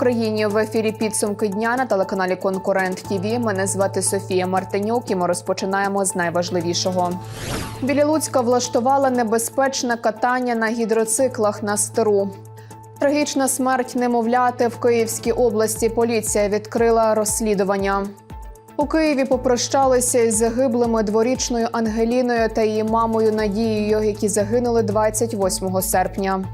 Україні в ефірі підсумки дня на телеканалі Конкурент ТІВІ. Мене звати Софія Мартинюк. і Ми розпочинаємо з найважливішого. Біля Луцька влаштували небезпечне катання на гідроциклах на стеру. Трагічна смерть немовляти в Київській області. Поліція відкрила розслідування. У Києві попрощалися із загиблими дворічною Ангеліною та її мамою Надією, які загинули 28 серпня.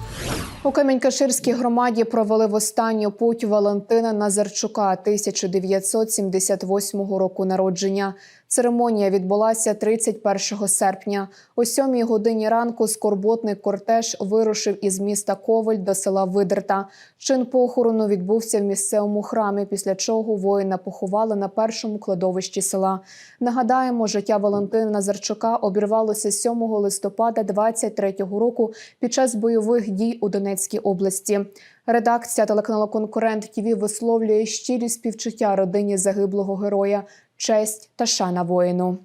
У Камінь-Каширській громаді провели в останню путь Валентина Назарчука 1978 року народження. Церемонія відбулася 31 серпня. О 7 годині ранку скорботний кортеж вирушив із міста Коваль до села Видерта. Чин похорону відбувся в місцевому храмі, після чого воїна поховали на першому кладовищі села. Нагадаємо, життя Валентина Назарчука обірвалося 7 листопада 23-го року під час бойових дій у Донецькій області. Редакція телеканалу Конкурент ТІВІ висловлює щирі співчуття родині загиблого героя. Честь та шана воїну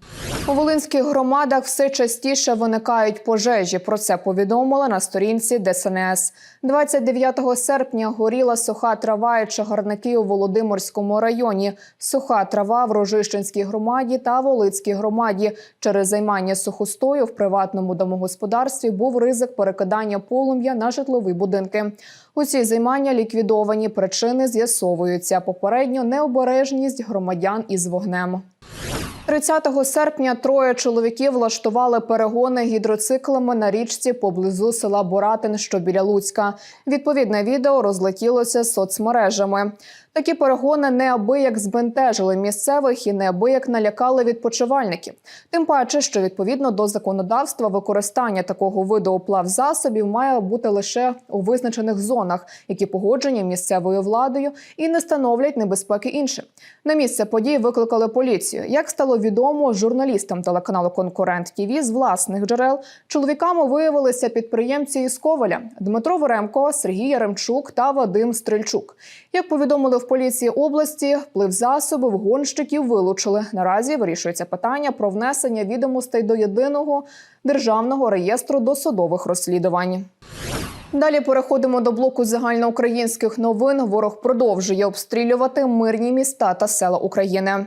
у волинських громадах все частіше виникають пожежі. Про це повідомили на сторінці ДСНС. 29 серпня горіла суха трава і чагарники у Володимирському районі. Суха трава в Рожищенській громаді та Волицькій громаді. Через займання сухостою в приватному домогосподарстві був ризик перекидання полум'я на житлові будинки. Усі займання ліквідовані. Причини з'ясовуються. Попередньо необережність громадян із вогнем. 30 серпня троє чоловіків влаштували перегони гідроциклами на річці поблизу села Боратин, що біля Луцька. Відповідне відео розлетілося соцмережами. Такі перегони неабияк збентежили місцевих і неабияк налякали відпочивальників. Тим паче, що відповідно до законодавства використання такого виду оплав засобів має бути лише у визначених зонах, які погоджені місцевою владою і не становлять небезпеки іншим. На місце подій викликали поліцію. Як стало відомо журналістам телеканалу Конкурент ТІВІ з власних джерел, чоловіками виявилися підприємці із Коваля Дмитро Веремко, Сергій Яремчук та Вадим Стрельчук. Як повідомили в поліції області, вплив засоби гонщиків вилучили. Наразі вирішується питання про внесення відомостей до єдиного державного реєстру досудових розслідувань. Далі переходимо до блоку загальноукраїнських новин. Ворог продовжує обстрілювати мирні міста та села України.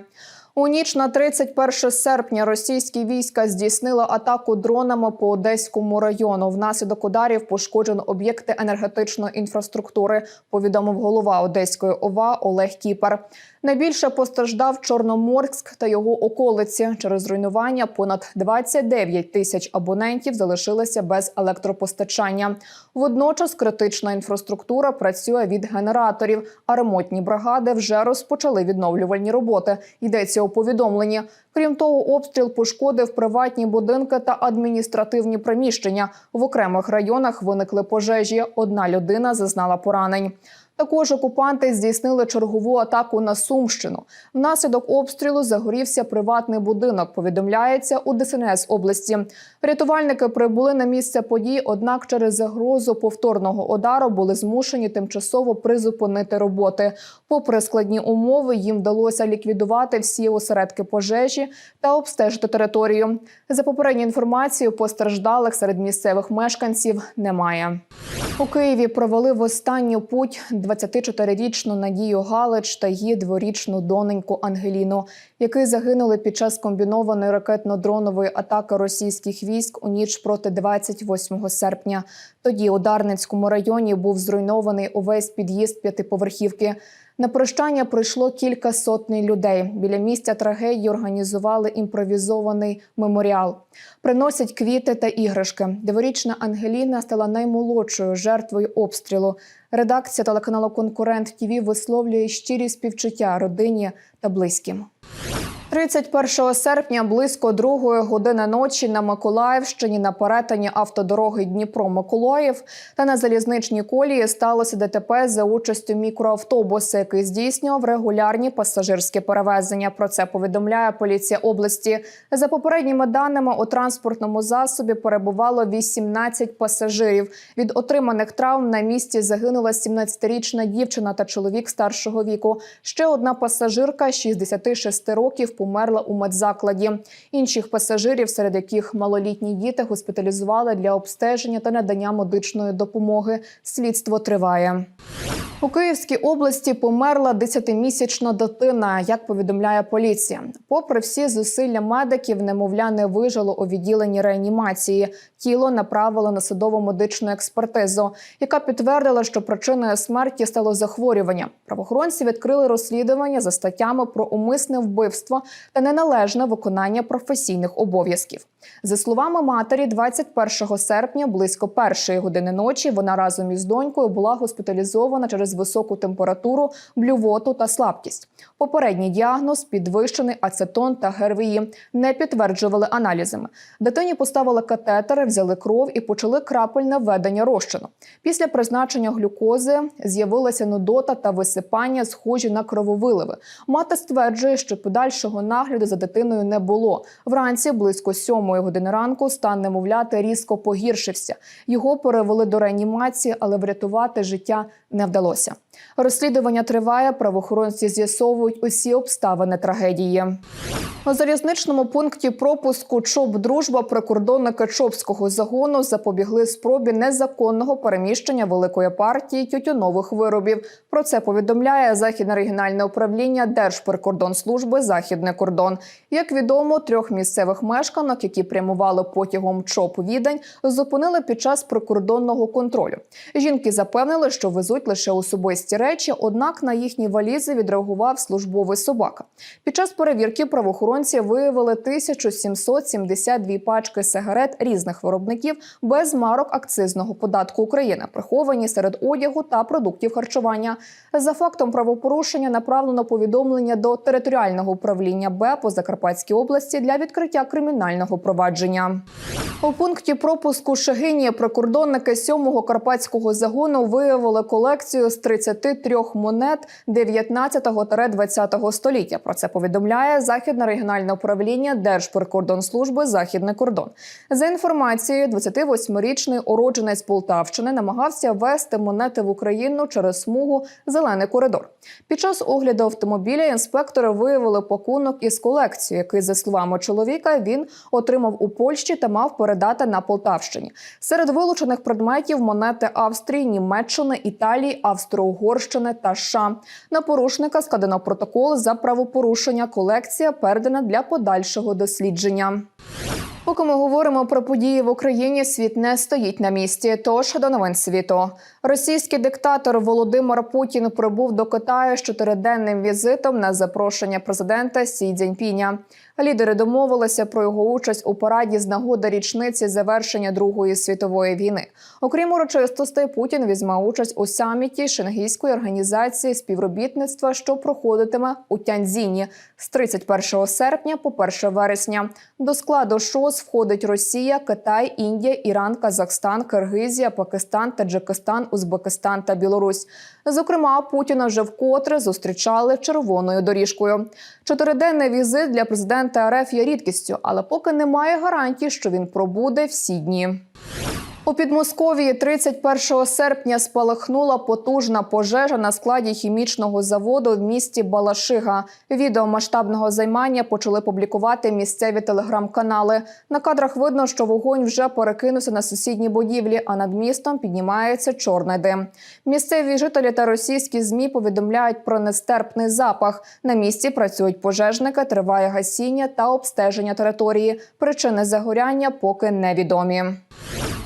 У ніч на 31 серпня російські війська здійснили атаку дронами по Одеському району. Внаслідок ударів пошкоджено об'єкти енергетичної інфраструктури. Повідомив голова Одеської ОВА Олег Кіпер. Найбільше постраждав Чорноморськ та його околиці. Через руйнування понад 29 тисяч абонентів залишилися без електропостачання. Водночас критична інфраструктура працює від генераторів, а ремонтні бригади вже розпочали відновлювальні роботи. Йдеться у повідомленні. Крім того, обстріл пошкодив приватні будинки та адміністративні приміщення. В окремих районах виникли пожежі. Одна людина зазнала поранень. Також окупанти здійснили чергову атаку на Сумщину. Внаслідок обстрілу загорівся приватний будинок. Повідомляється у ДСНС області. Рятувальники прибули на місце подій, однак через загрозу повторного удару були змушені тимчасово призупинити роботи. Попри складні умови, їм вдалося ліквідувати всі осередки пожежі та обстежити територію. За попередньою інформацією, постраждалих серед місцевих мешканців немає. У Києві провели в останню путь 24-річну Надію Галич та її дворічну доненьку Ангеліну, які загинули під час комбінованої ракетно-дронової атаки російських військ у ніч проти 28 серпня. Тоді у Дарницькому районі був зруйнований увесь під'їзд п'ятиповерхівки. На прощання прийшло кілька сотень людей. Біля місця трагедії організували імпровізований меморіал. Приносять квіти та іграшки. Дворічна Ангеліна стала наймолодшою жертвою обстрілу. Редакція телеканалу Конкурент ТІВІ висловлює щирі співчуття родині та близьким. 31 серпня близько другої години ночі на Миколаївщині на перетині автодороги Дніпро-Миколаїв та на залізничній колії сталося ДТП за участю мікроавтобуса, який здійснював регулярні пасажирські перевезення. Про це повідомляє поліція області. За попередніми даними у транспортному засобі перебувало 18 пасажирів. Від отриманих травм на місці загинула 17-річна дівчина та чоловік старшого віку. Ще одна пасажирка 66 років померла у медзакладі. Інших пасажирів, серед яких малолітні діти, госпіталізували для обстеження та надання медичної допомоги. Слідство триває. У Київській області померла 10-місячна дитина, як повідомляє поліція. Попри всі зусилля медиків, немовля не вижило у відділенні реанімації. Тіло направили на судово медичну експертизу, яка підтвердила, що причиною смерті стало захворювання. Правоохоронці відкрили розслідування за статтями про умисне вбивство та неналежне виконання професійних обов'язків. За словами матері, 21 серпня, близько першої години ночі, вона разом із донькою була госпіталізована через високу температуру, блювоту та слабкість. Попередній діагноз підвищений ацетон та ГРВІ не підтверджували аналізами. Дитині поставили катетери, взяли кров і почали крапельне введення розчину. Після призначення глюкози з'явилася нудота та висипання, схожі на крововиливи. Мати стверджує, що подальшого нагляду за дитиною не було. Вранці близько сьомої години ранку стан немовляти різко погіршився. Його перевели до реанімації, але врятувати життя не вдалося. Розслідування триває. Правоохоронці з'ясовують усі обставини трагедії. У залізничному пункті пропуску ЧОП Дружба прикордонники Чопського загону запобігли спробі незаконного переміщення великої партії тютюнових виробів. Про це повідомляє західне регіональне управління Держприкордонслужби Західний кордон. Як відомо, трьох місцевих мешканок, які прямували потягом ЧОП Відень, зупинили під час прикордонного контролю. Жінки запевнили, що везуть лише особисті речі, однак на їхні валізи відреагував службовий собака. Під час перевірки правоохоронці виявили 1772 пачки сигарет різних виробників без марок акцизного податку України, приховані серед одягу та продуктів харчування. За фактом правопорушення направлено повідомлення до територіального управління Б по Закарпатській області для відкриття кримінального провадження. У пункті пропуску Шагині прикордонники 7-го карпатського загону виявили колекцію з 33 монет 19-20 століття. Про це повідомляє західне регіональне управління Держприкордонслужби Західний кордон. За інформацією, 28-річний уродженець Полтавщини намагався ввести монети в Україну через смугу Зелений коридор. Під час огляду автомобіля інспектори виявили пакунок із колекцією, який, за словами чоловіка, він отримав у Польщі та мав передати на Полтавщині. Серед вилучених предметів монети Австрії, Німеччини, Італії, Австро-Угорщини та США. На порушника складено протокол за правопорушення. Колекція передана для подальшого дослідження. Поки ми говоримо про події в Україні, світ не стоїть на місці. Тож до новин світу. Російський диктатор Володимир Путін прибув до Китаю з чотириденним візитом на запрошення президента Сі Цзіньпіня. Лідери домовилися про його участь у параді з нагоди річниці завершення Другої світової війни. Окрім урочистостей, Путін візьме участь у саміті Шенгійської організації співробітництва, що проходитиме у Тяньзіні з 31 серпня по 1 вересня. До складу ШОС входить Росія, Китай, Індія, Іран, Казахстан, Киргизія, Пакистан, Таджикистан, Узбекистан та Білорусь. Зокрема, Путіна вже вкотре зустрічали червоною доріжкою. Чотириденний візит для президента РФ є рідкістю, але поки немає гарантій, що він пробуде всі дні. У Підмосков'ї 31 серпня спалахнула потужна пожежа на складі хімічного заводу в місті Балашига. Відео масштабного займання почали публікувати місцеві телеграм-канали. На кадрах видно, що вогонь вже перекинувся на сусідні будівлі, а над містом піднімається чорний дим. Місцеві жителі та російські змі повідомляють про нестерпний запах. На місці працюють пожежники, триває гасіння та обстеження території. Причини загоряння поки невідомі.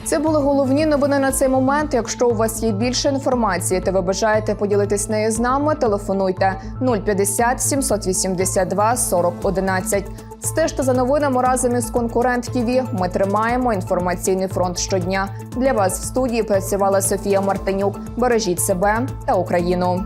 Це були головні новини на цей момент. Якщо у вас є більше інформації, та ви бажаєте поділитись нею з нами, телефонуйте 050 782 40 11. Стежте за новинами разом із конкурент ТІВІ. Ми тримаємо інформаційний фронт щодня. Для вас в студії працювала Софія Мартинюк. Бережіть себе та Україну.